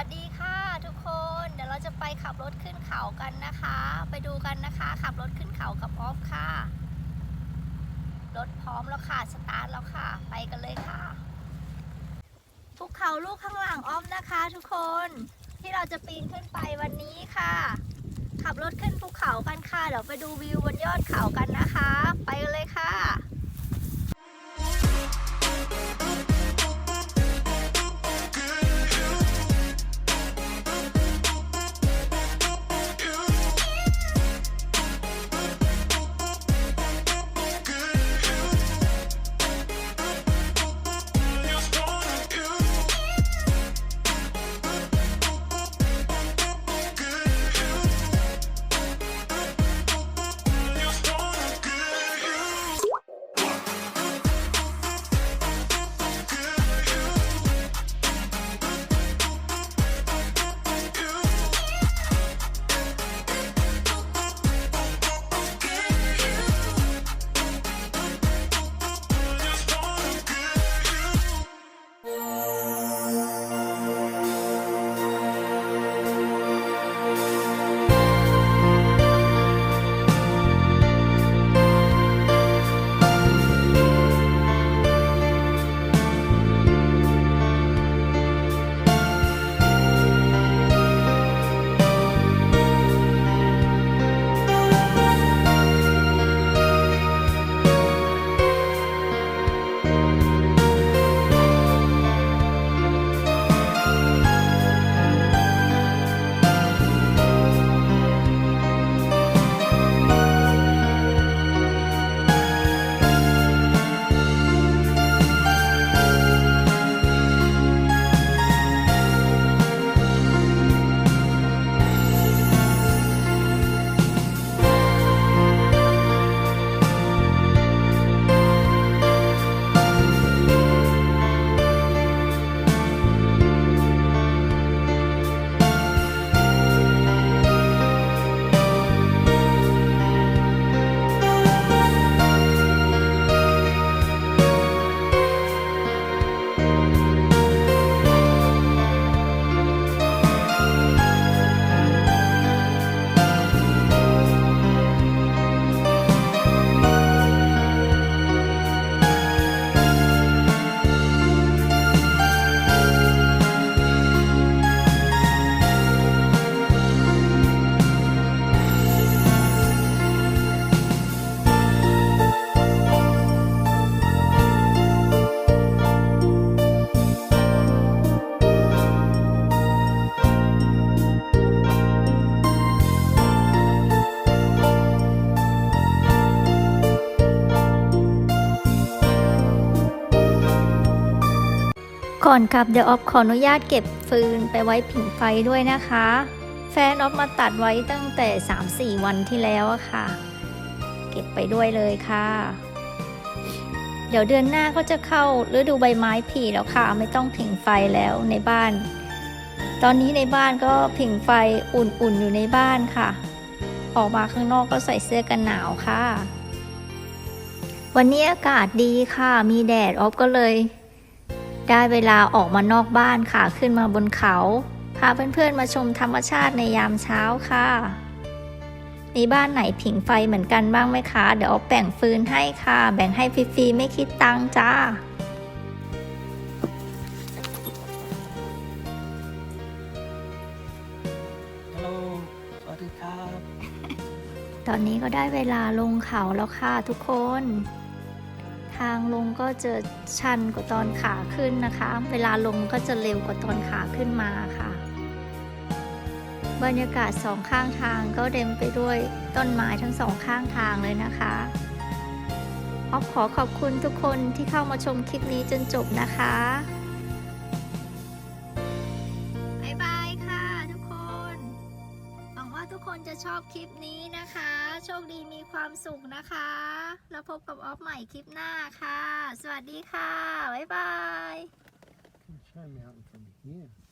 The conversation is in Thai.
วัสดีค่ะทุกคน เดี๋ยวเราจะไปขับรถขึ้นเขากันนะคะ ไปดูกันนะคะ ขับรถขึ้นเขากับออฟค่ะ รถพร้อมแล้วค่ะ สตาร์ทแล้วค่ะ ไปกันเลยค่ะ ภูเขาลูกข้างหลังออฟนะคะ ทุกคน ที่เราจะปีนขึ้นไปวันนี้ค่ะ ขับรถขึ้นภูเขากันค่ะ เดี๋ยวไปดูวิวบนยอดเขากันนะคะ ไปกันเลยค่ะ ก่อนกลับเดี๋ยวออฟขออนุญาตเก็บฟืนไปไว้ผิงไฟด้วยนะคะ แฟนออฟมาตัดไว้ตั้งแต่ 3-4 วันที่แล้วอะค่ะ เก็บไปด้วยเลยค่ะ เดี๋ยวเดือนหน้าก็จะเข้าฤดูใบไม้ผลิแล้วค่ะ ไม่ต้องผิงไฟแล้วในบ้าน ตอนนี้ในบ้านก็ผิงไฟอุ่นๆอยู่ในบ้านค่ะ ออกมาข้างนอกก็ใส่เสื้อกันหนาวค่ะ วันนี้อากาศดีค่ะ มีแดดออฟก็เลย ได้เวลาออกมานอกบ้านค่ะ ขึ้นมาบนเขา พาเพื่อนๆมาชมธรรมชาติในยามเช้าค่ะมีบ้านไหนผิงไฟเหมือนกันบ้างไหมคะ เดี๋ยวเอาแบ่งฟืนให้ค่ะ แบ่งให้ฟรีๆไม่คิดตังค์จ้า ฮัลโหล สวัสดีครับ ตอนนี้ก็ได้เวลาลงเขาแล้วค่ะทุกคน ทางลงก็จะชันกว่าตอนขาขึ้นนะคะ เวลาลงก็จะเร็วกว่าตอนขาขึ้นมาค่ะ บรรยากาศสองข้างทางก็เต็มไปด้วยต้นไม้ทั้งสองข้างทางเลยนะคะออฟขอขอบคุณทุกคนที่เข้ามาชมคลิปนี้จนจบนะคะ ชอบคลิปนี้นะคะ โชคดีมีความสุขนะคะ แล้วพบกับออฟใหม่คลิปหน้าค่ะ สวัสดีค่ะ บ๊ายบาย Try me out from here.